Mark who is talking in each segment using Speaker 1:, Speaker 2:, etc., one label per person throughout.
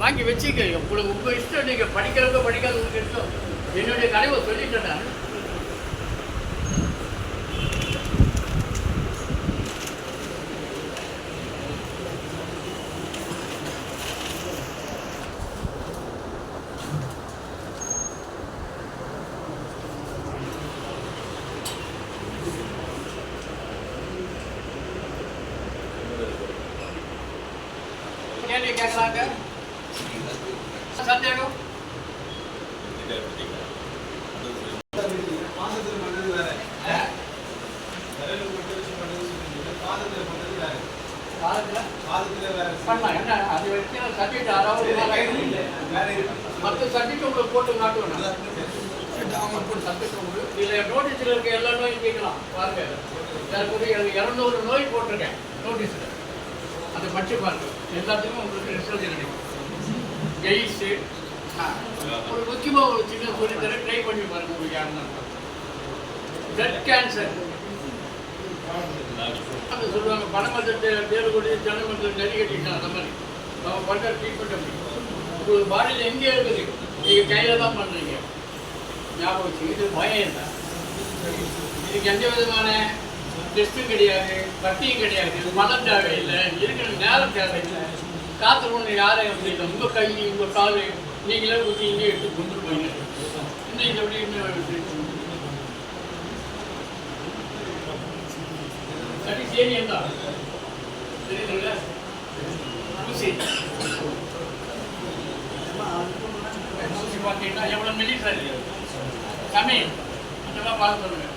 Speaker 1: வாங்கி வச்சுக்க உங்களுக்கு உங்கள் இஷ்டம் நீங்கள் படிக்கிறவங்க படிக்காத உங்கள் இஷ்டம். என்னுடைய கனவை சொல்லிட்டேன் நான். அதாவது
Speaker 2: வேற இருக்கு
Speaker 1: மற்ற சர்டிஃபிகேட் உங்களுக்கு போட்டு காட்டுவேன் இதில் நோட்டீஸில் இருக்க எல்லா நோயும் கேட்கலாம். பாருங்க. தற்போது இரநூறு நோய் போட்டிருக்கேன். நோட்டீஸில் அதை படிச்சு பாருங்க எல்லாத்துக்கும் உங்களுக்கு ரிசல்ட் கிடைக்கும் ஜெயிஸு ஒரு முக்கியமாக ஒரு சின்ன சொல்லித்தரேன் ட்ரை பண்ணி பாருங்க உங்களுக்கு யாருன்னா பிளட் கேன்சர் அந்த சொல்லுவாங்க. பணமன்றத்தை தேர்வு கொண்டு ஜனமன்றம் நெறி கட்டிட்டாங்க அந்த மாதிரி. அவங்க பண்ணுற ட்ரீட்மெண்ட் அப்படி. உங்களுக்கு பாடியில் எங்கே இருக்குது? நீங்கள் கையில் தான் பண்ணுறீங்க ஞாபகம் வச்சு இது பயம் இல்லை. இதுக்கு எந்த விதமான டெஸ்ட்டும் கிடையாது கட்டியும் கிடையாது மனம் தேவையில்லை இருக்கிற நேரம் தேவையில்லை. காற்று ஒன்று யாரையும் வந்து இல்லை உங்கள் கை உங்கள் கால் நீங்களே ஊற்றி இங்கே எடுத்து கொண்டு போயிங்க இன்னைக்கு இதை எப்படி இன்னும் சரி சரி என்ன தெரியுதுங்களா ஊசி. ஊசி பார்த்தீங்கன்னா எவ்வளோ மில்லி சார்? கம்மி அதெல்லாம் பார்த்து சொல்லுங்கள்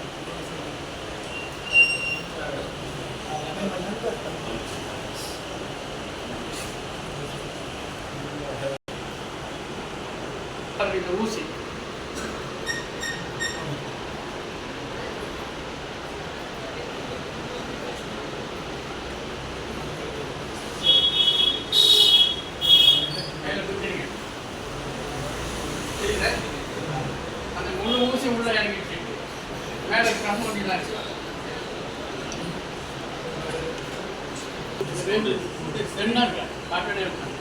Speaker 1: ஊசி கையில் அந்த முழு ஊசி உள்ள இறங்கிடுச்சு. மேலே கண்ணு ஒட்டிலாம் ரெண்டு ரெண்டு நாள் காட்டடே இருக்காங்க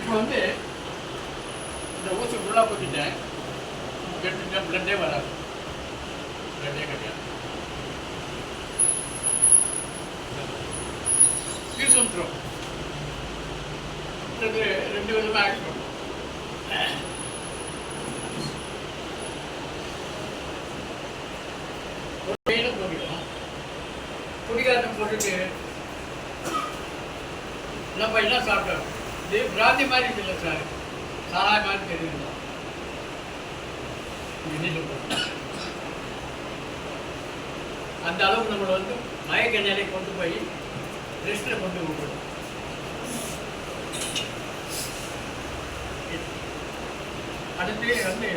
Speaker 1: இப்போ வந்து இந்த ஊசி உள்ளே போட்டுட்டேன் கெட்டுட்டேன். பிளட்டே வராது. பிளட்டே கிடையாது. டியூஷன் த்ரோ ரெண்டு ரெண்டு விதமாக ஆக்ட் பண்ணும். ஒரு வெயிலும் போட்டுக்கலாம். குடிகாரன் போட்டுட்டு நம்ம என்ன சாப்பிட்டோம் இது பிராந்தி மாதிரி இல்லை சார். சாராய மாதிரி தெரியுங்களா அந்த அளவுக்கு நம்மளை வந்து மயக்க நிலையை கொண்டு போய் ரெஸ்டில் கொண்டு விட்டுடும் அடுத்து வந்து